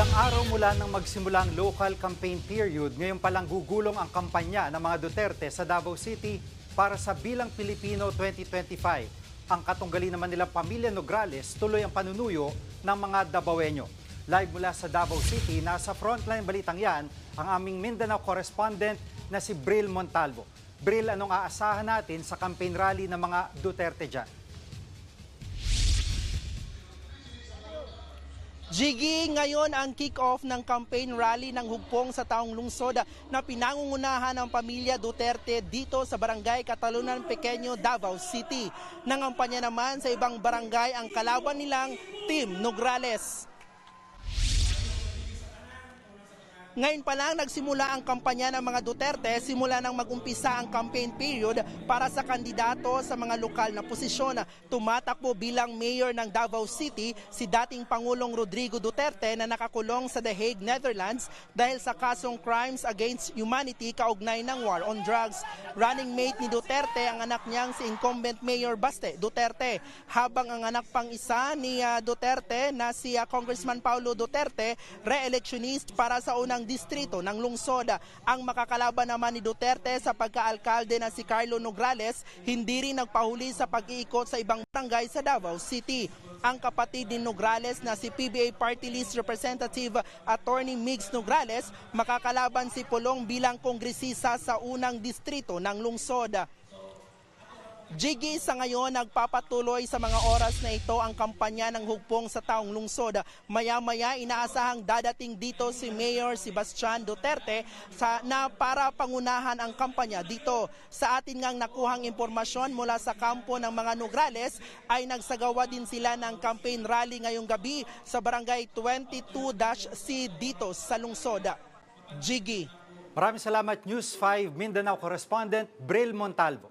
Ilang araw mula nang magsimula ang local campaign period, ngayon palang gugulong ang kampanya ng mga Duterte sa Davao City para sa Bilang Pilipino 2025. Ang katunggali naman nilang pamilya Nograles tuloy ang panunuyo ng mga Davaoenyo. Live mula sa Davao City, nasa frontline balitang yan ang aming Mindanao correspondent na si Bril Montalvo. Bril, anong aasahan natin sa campaign rally ng mga Duterte dyan? Jiggy, ngayon ang kick-off ng campaign rally ng hugpong sa taong lungsod na pinangungunahan ng pamilya Duterte dito sa barangay Katalunan Pequeño, Davao City. Nangampanya naman sa ibang barangay ang kalaban nilang Team Nograles. Ngayon pa lang nagsimula ang kampanya ng mga Duterte simula nang magumpisa ang campaign period para sa kandidato sa mga lokal na posisyon. Tumatakbo bilang mayor ng Davao City si dating Pangulong Rodrigo Duterte na nakakulong sa The Hague, Netherlands dahil sa kasong crimes against humanity kaugnay ng war on drugs. Running mate ni Duterte ang anak niyang si incumbent Mayor Baste Duterte habang ang anak pang isa ni ah, Duterte na si ah, Congressman Paulo Duterte re-electionist para sa unang distrito ng lungsod. Ang makakalaban naman ni Duterte sa pagkaalkalde na si Carlo Nograles hindi rin nagpahuli sa pag-iikot sa ibang barangay sa Davao City. Ang kapatid ni Nograles na si PBA Party List Representative Attorney Migs Nograles makakalaban si Pulong bilang kongresista sa unang distrito ng lungsod. Jiggy sa ngayon nagpapatuloy sa mga oras na ito ang kampanya ng hugpong sa taong lungsod. Maya-maya inaasahang dadating dito si Mayor Sebastian Duterte sa, na para pangunahan ang kampanya dito. Sa atin ngang nakuhang impormasyon mula sa kampo ng mga Nograles ay nagsagawa din sila ng campaign rally ngayong gabi sa barangay 22-C dito sa lungsod. Jiggy. Maraming salamat News 5 Mindanao correspondent Bril Montalvo.